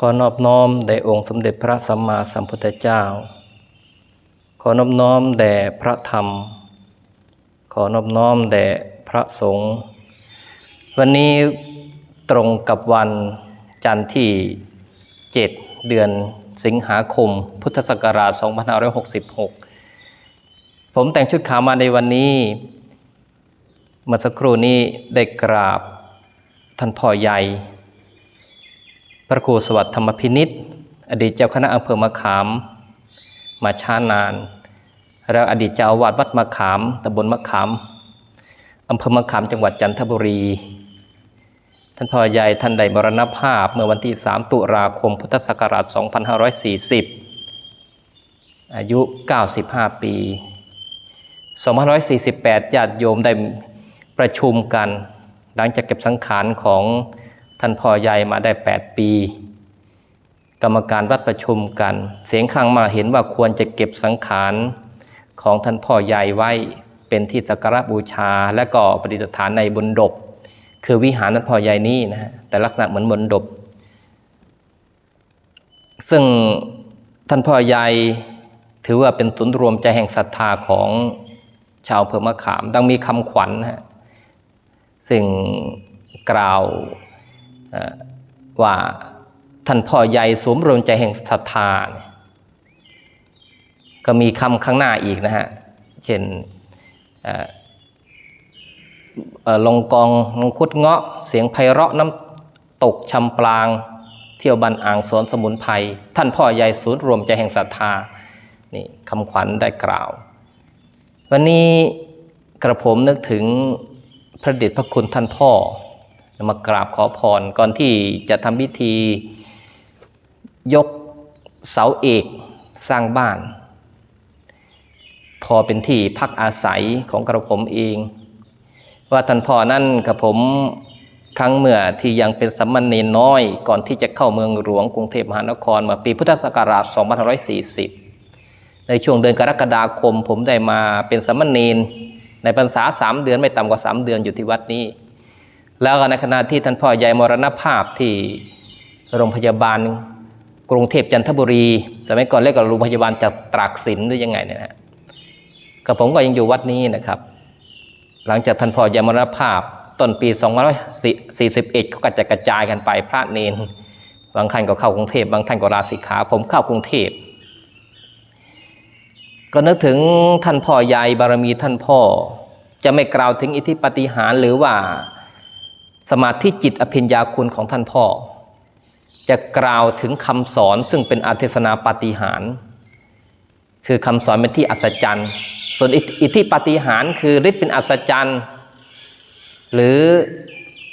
ขอนอบน้อมแด่องค์สมเด็จพระสัมมาสัมพุทธเจ้า ขอนอบน้อมแด่พระธรรม ขอนอบน้อมแด่พระสงฆ์ วันนี้ตรงกับวันจันทร์ที่ 7 เดือนสิงหาคม พุทธศักราช 2566 ผมแต่งชุดขาวมาในวันนี้เมื่อสักครู่นี้ได้กราบท่านพ่อใหญ่ พระครูสวัสดิ์ธรรมพินิษอดีตเจ้าคณะอำเภอมะขาม มาช้านาน แล้วอดีตเจ้าวาสวัดมะขามตำบลมะขามอำเภอมะขามจังหวัดจันทบุรี ท่านพ่อใหญ่ท่านได้มรณภาพเมื่อวันที่ 3 ตุลาคมพุทธศักราช 2540 อายุ 95 ปี 2548 ญาติโยมได้ประชุมกัน หลังจากเก็บสังขารของ ท่านพ่อใหญ่มาได้ 8 ปี กรรมการวัดประชุมกัน เสียงข้างมาเห็นว่าควรจะเก็บสังขารของท่านพ่อใหญ่ไว้เป็นที่สักการะบูชา และก็ประดิษฐานในบนดบ คือวิหารท่านพ่อใหญ่นี้นะฮะแต่ลักษณะเหมือนบนดบ ซึ่งท่านพ่อใหญ่ถือว่าเป็นศูนย์รวมใจแห่งศรัทธาของชาวอำเภอมะขามดังมีคำขวัญนะฮะซึ่งกล่าว ว่าท่านพ่อใหญ่สวมรวมใจแห่งศรัทธาก็มีคำข้างหน้าอีกนะฮะ เช่นเอ่อเอ่อลงกองลงคุดเงาะ เสียงไพเราะน้ำตกชำปลาง เที่ยวบันอ่างสวนสมุนไพรท่านพ่อใหญ่ศูนย์รวมใจแห่งศรัทธานี่คำขวัญได้กล่าว วันนี้กระผมนึกถึงพระเดชพระคุณท่านพ่อ มากราบขอพรก่อนที่จะทำพิธี ยกเสาเอกสร้างบ้าน พอเป็นที่พักอาศัยของกระผมเอง ว่าท่านพ่อนั่นกับผมครั้งเมื่อที่ยังเป็นสัมมาเนน้อย ก่อนที่จะเข้าเมืองหลวงกรุงเทพมหานครมาปีพุทธศักราช 2540 ในช่วงเดือนกรกฎาคมผมได้มาเป็นสัมมาเนในพรรษาสามเดือนไม่ต่ำกว่าสามเดือนอยู่ที่วัดนี้ แล้วก็ในขณะที่ท่านพ่อใหญ่มรณภาพที่โรงพยาบาลกรุงเทพจันทบุรีสมัยก่อนเรียกว่าโรงพยาบาลจากตรากสินหรือยังไงเนี่ยนะกับผมก็ยังอยู่วัดนี้นะครับ หลังจากท่านพ่อใหญ่มรณภาพต้นปี2541ก็กระจายกระจายกันไปพระเนนบางท่านก็เข้ากรุงเทพบางท่านก็ลาสิกขา ผมเข้ากรุงเทพก็นึกถึงท่านพ่อใหญ่บารมีท่านพ่อ จะไม่กล่าวถึงอิทธิปฏิหารหรือว่า สมาธิจิตอภิญญาคุณของท่านพ่อ จะกล่าวถึงคำสอนซึ่งเป็นอาเทศนาปาฏิหาร คือคำสอนเป็นที่อัศจรรย์ ส่วนอิทธิปาฏิหารคือฤทธิ์เป็นอัศจรรย์ หรือ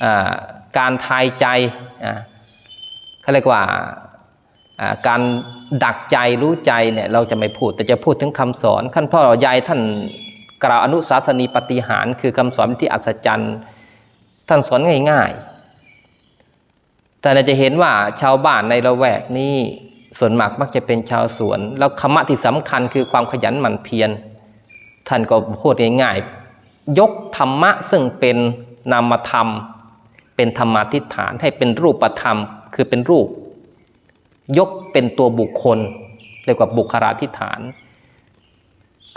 อการทายใจเขาเรียกว่าการดักใจรู้ใจเนี่ยเราจะไม่พูด แต่จะพูดถึงคำสอนท่านพ่อใหญ่ท่านกล่าวอนุสาสนีปฏิหาร คือคำสอนที่อัศจรรย์ ท่านสอนง่ายๆ แต่เราจะเห็นว่าชาวบ้านในละแวกนี้ส่วนมากมักจะเป็นชาวสวน แล้วคำะที่สำคัญคือความขยันหมั่นเพียรท่านก็พูดง่ายๆ ยกธรรมะซึ่งเป็นนามธรรม เป็นธรรมาทิฏฐานให้เป็นรูปธรรม คือเป็นรูป ยกเป็นตัวบุคคลเรียกว่าบุคลาธิฐาน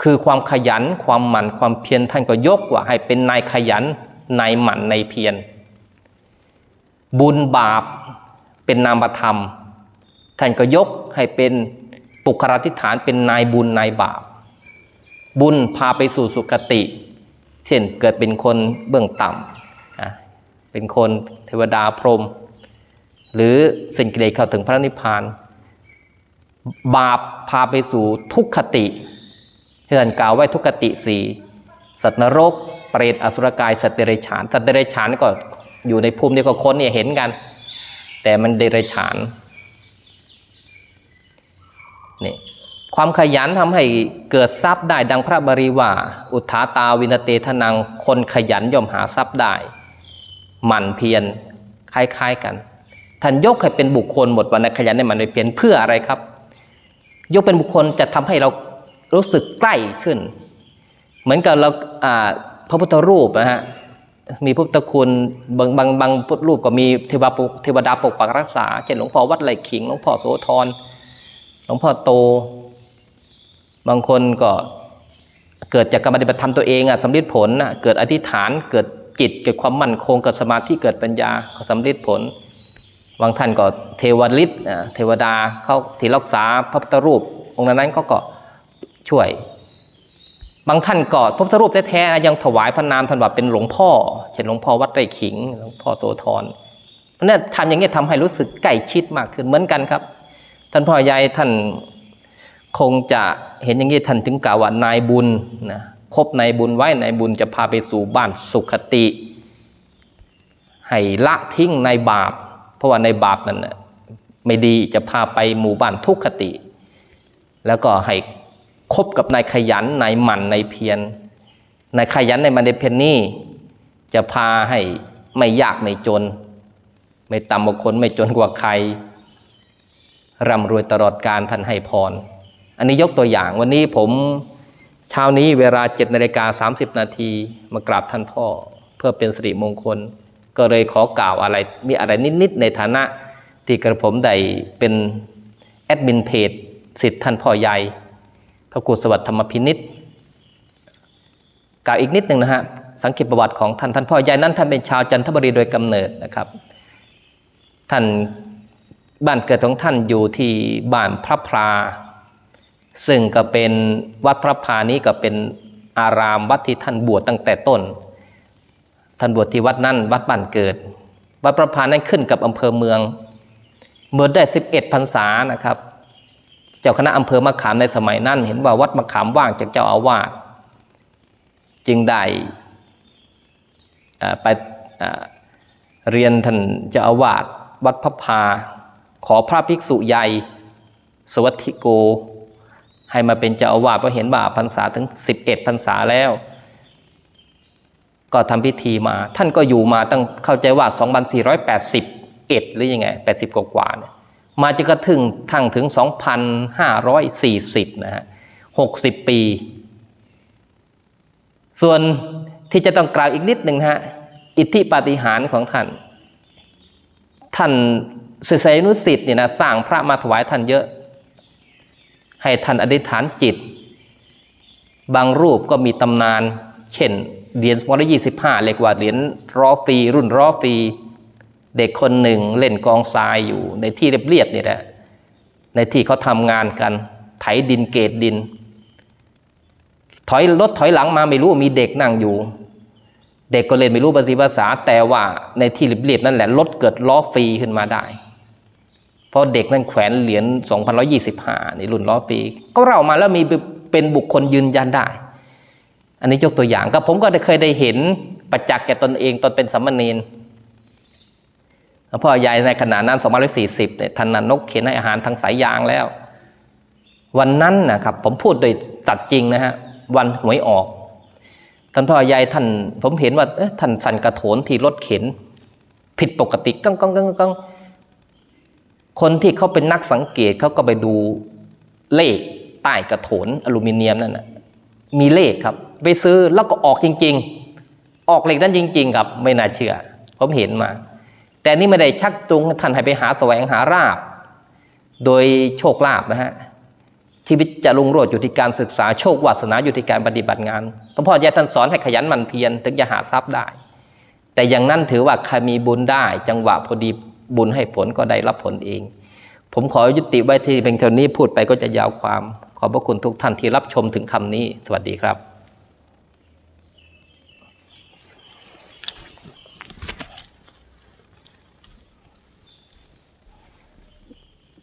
คือความขยันความหมั่นความเพียรท่านก็ยกว่าให้เป็นนายขยัน ในหมั่นนเพียร บุญบาปเป็นนามธรรม ท่านก็ยกให้เป็นปุคลาธิฐานเป็นนายบุญนายบาป บุญพาไปสู่สุคติ เช่นเกิดเป็นคนเบื้องต่ำเป็นคนเทวดาพรหมหรือสิ่งกิเลสเข้าถึงพระนิพพาน บาปพาไปสู่ทุกขติที่ท่านกล่าวไว้ทุกขติสี่ สัตว์นรก เปรตอสุรกาย สัตว์เดรัจฉาน สัตว์เดรัจฉานก็อยู่ในภูมิเดียวกับคนเนี่ยเห็นกัน แต่มันเดรัจฉานนี่ความขยันทำให้เกิดทรัพย์ได้ดังพระบริว่า อุทธาตาวินเตทนังคนขยันย่อมหาทรัพย์ได้หมั่นเพียรคล้ายๆกัน ท่านยกให้เป็นบุคคลหมดวันขยันในหมันเพียรเพื่ออะไรครับ ยกเป็นบุคคลจะทำให้เรารู้สึกใกล้ขึ้น เหมือนกับเราพระพุทธรูปนะฮะมีพุทธคุณบางบางบางพุทธรูปก็มีเทวปกเทวดาปกปักรักษา เช่นหลวงพ่อวัดไร่ขิงหลวงพ่อโสธรหลวงพ่อโต บางคนก็เกิดจากการปฏิบัติธรรมตัวเองอะสำเร็จผลน่ะเกิดอธิษฐานเกิดจิตเกิดความมั่นคงเกิดสมาธิเกิดปัญญาก็สำเร็จผลบางท่านก็เทวฤทธิ์อะเทวดาเขาที่รักษาพระพุทธรูป องค์นั้นๆเขาก็ช่วย บางท่านก็พระพุทธรูปแท้ๆยังถวายพระนามท่านว่าเป็นหลวงพ่อ เช่นหลวงพ่อวัดไร่ขิงหลวงพ่อโสธรเพราะนั้นทำอย่างนี้ทำให้รู้สึกใกล้ชิดมากขึ้นเหมือนกันครับ ท่านพ่อใหญ่ท่านคงจะเห็นอย่างนี้ท่านถึงกล่าวว่านายบุญนะคบนายบุญไว้นายบุญจะพาไปสู่บ้านสุขติ ให้ละทิ้งในบาป เพราะว่าในบาปนั้นน่ะไม่ดีจะพาไปหมู่บ้านทุกขติ แล้วก็ให้ คบกับนายขยันนายหมั่นนายเพียรนายขยันนายมันนายเพียรนี่ จะพาให้ไม่ยากไม่จน ไม่ต่ำกว่าคนไม่จนกว่าใครร่ำรวยตลอดการท่านให้พร อันนี้ยกตัวอย่างวันนี้ผมเช้านี้เวลา7นาฬิกา30 นาทีมากราบท่านพ่อ เพื่อเป็นสิริมงคล ก็เลยขอกล่าวอะไรมีอะไรนิด ๆ ในฐานะที่กระผมได้เป็นแอดมินเพจสิทธิ์ท่านพ่อใหญ่ พระกุศวัตธรรมพินิษกล่าวอีกนิดหนึ่งนะฮะสังเกตประวัติของท่านท่านพ่อใหญ่นั้นท่านเป็นชาวจันทบุรีโดยกำเนิดนะครับ ท่านบ้านเกิดของท่านอยู่ที่บ้านพระพรา ซึ่งก็เป็นวัดพระพานี้ก็เป็นอารามวัดที่ท่านบวชตั้งแต่ต้น ท่านบวชที่วัดนั่นวัดบ้านเกิด วัดพระพานั้นขึ้นกับอำเภอเมืองเมื่อได้ 11พรรษานะครับ เจ้าคณะอำเภอมะขามในสมัยนั้น เห็นว่าวัดมะขามว่างจากเจ้าอาวาสจึงได้ไปเรียนท่านเจ้าอาวาสวัดพระพา ขอพระภิกษุใหญ่สวัสดิโก ให้มาเป็นเจ้าอาวาสเพราะเห็นว่าพรรษาถึง 11พรรษาแล้ว ก็ทำพิธีมา ท่านก็อยู่มาตั้งเข้าใจว่า 2481 หรือยังไง 80 กว่าๆเนี่ย มาจนกระทั่งทั้งถึง 2,540 นะฮะ 60 ปี ส่วนที่จะต้องกล่าวอีกนิดหนึ่งฮะ อิทธิปาฏิหาริย์ของท่าน ท่านศิษยนุสิตเนี่ยนะสร้างพระมาถวายท่านเยอะ ให้ท่านอธิษฐานจิต บางรูปก็มีตำนาน เช่นเหรียญ225เรียกว่าเหรียญรอฟรีรุ่นรอฟรี เด็กคนหนึ่งเล่นกองทรายอยู่ในที่เรียบๆนี่แหละ ในที่เขาทำงานกันไถดินเกตดิน ถอยรถถอยหลังมาไม่รู้มีเด็กนั่งอยู่ เด็กก็เล่นไม่รู้ภาษีภาษา แต่ว่าในที่เรียบๆนั่นแหละรถเกิดล้อฟรีขึ้นมาได้เพราะเด็กนั่นแขวนเหรียญ2,125ในรุ่นล้อฟรีก็เรามาแล้วมีเป็นบุคคลยืนยันได้ อันนี้ยกตัวอย่างก็ผมก็เคยได้เห็นประจักษ์แก่ตนเองตอนเป็นสัมมาเนน หลวงพ่อใหญ่ในขณะนั้น 240เนี่ยท่านนกเขียนให้อาหารทางสายยางแล้ว วันนั้นนะครับ ผมพูดโดยตัดจริงนะฮะวันหวยออก ท่านพ่อใหญ่ท่าน ผมเห็นว่าท่านสั่นกระโถนที่รถเข็น ผิดปกติกังกังกังกังคนที่เขาเป็นนักสังเกตเขาก็ไปดูเลขใต้กระโถนอลูมิเนียมนั่นนะมีเลขครับ ไปซื้อแล้วก็ออกจริง ๆ ออกเลขนั้นจริง ๆ ครับ ไม่น่าเชื่อ ผมเห็นมา แต่นี่ไม่ได้ชักจูงท่านให้ไปหาแสวงหาราบ โดยโชคลาภนะฮะชีวิตจะรุ่งโรจน์อยู่ที่การศึกษาโชควาสนาอยู่ที่การปฏิบัติงานหลวงพ่อแย่ท่านสอนให้ขยันหมั่นเพียรถึงจะหาทรัพย์ได้ แต่อย่างนั้นถือว่าใครมีบุญได้ จังหวะพอดีบุญให้ผลก็ได้รับผลเอง ผมขอยุติไว้ที่เพียงเท่านี้พูดไปก็จะยาวความ ขอบพระคุณทุกท่านที่รับชมถึงคำนี้ สวัสดีครับ